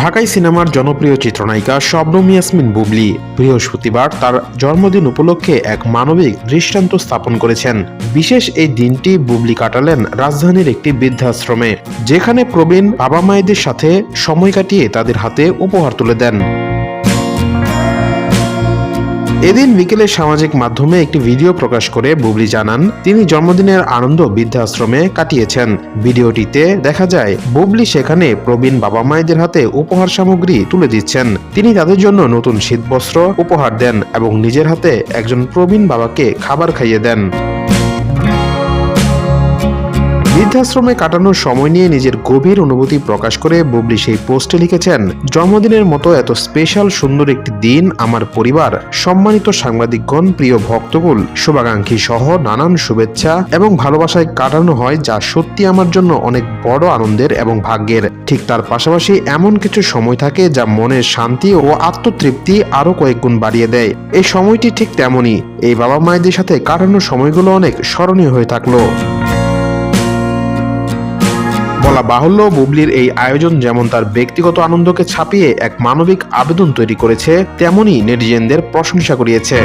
ঢাকাই সিনেমার জনপ্রিয় চিত্রনায়িকা শবনম ইয়াসমিন বুবলি বৃহস্পতিবার তার জন্মদিন উপলক্ষে এক মানবিক দৃষ্টান্ত স্থাপন করেছেন। বিশেষ এই দিনটি বুবলি কাটালেন রাজধানীর একটি বৃদ্ধাশ্রমে, যেখানে প্রবীণ বাবা মায়েদের সাথে সময় কাটিয়ে তাদের হাতে উপহার তুলে দেন। এদিন বিকেলে সামাজিক মাধ্যমে একটি ভিডিও প্রকাশ করে বুবলি জানান, তিনি জন্মদিনের আনন্দ বৃদ্ধাশ্রমে কাটিয়েছেন। ভিডিওটিতে দেখা যায়, বুবলি সেখানে প্রবীণ বাবা মায়েদের হাতে উপহার সামগ্রী তুলে দিচ্ছেন। তিনি তাদের জন্য নতুন শীতবস্ত্র উপহার দেন এবং নিজের হাতে একজন প্রবীণ বাবাকে খাবার খাইয়ে দেন। বৃদ্ধাশ্রমে কাটানোর সময় নিয়ে নিজের গভীর অনুভূতি প্রকাশ করে বুবলি সেই পোস্টে লিখেছেন, জন্মদিনের মতো এত স্পেশাল সুন্দর একটি দিন আমার পরিবার, সম্মানিত সাংবাদিকগণ, প্রিয় ভক্তকুল, শুভাকাঙ্ক্ষী সহ নানান শুভেচ্ছা এবং ভালোবাসায় কাটানো হয় যা সত্যি আমার জন্য অনেক বড় আনন্দের এবং ভাগ্যের। ঠিক তার পাশাপাশি এমন কিছু সময় থাকে যা মনের শান্তি ও আত্মতৃপ্তি আরও কয়েক গুণ বাড়িয়ে দেয়। এই সময়টি ঠিক তেমনই। এই বাবা মায়েদের সাথে কাটানোর সময়গুলো অনেক স্মরণীয় হয়ে থাকল। বলা বাহুল্য বুবলির এই আয়োজন যেমন তার ব্যক্তিগত আনন্দকে ছাপিয়ে এক মানবিক আবেদন তৈরি করেছে, তেমনই নেটিজেনদের প্রশংসা করিয়েছে।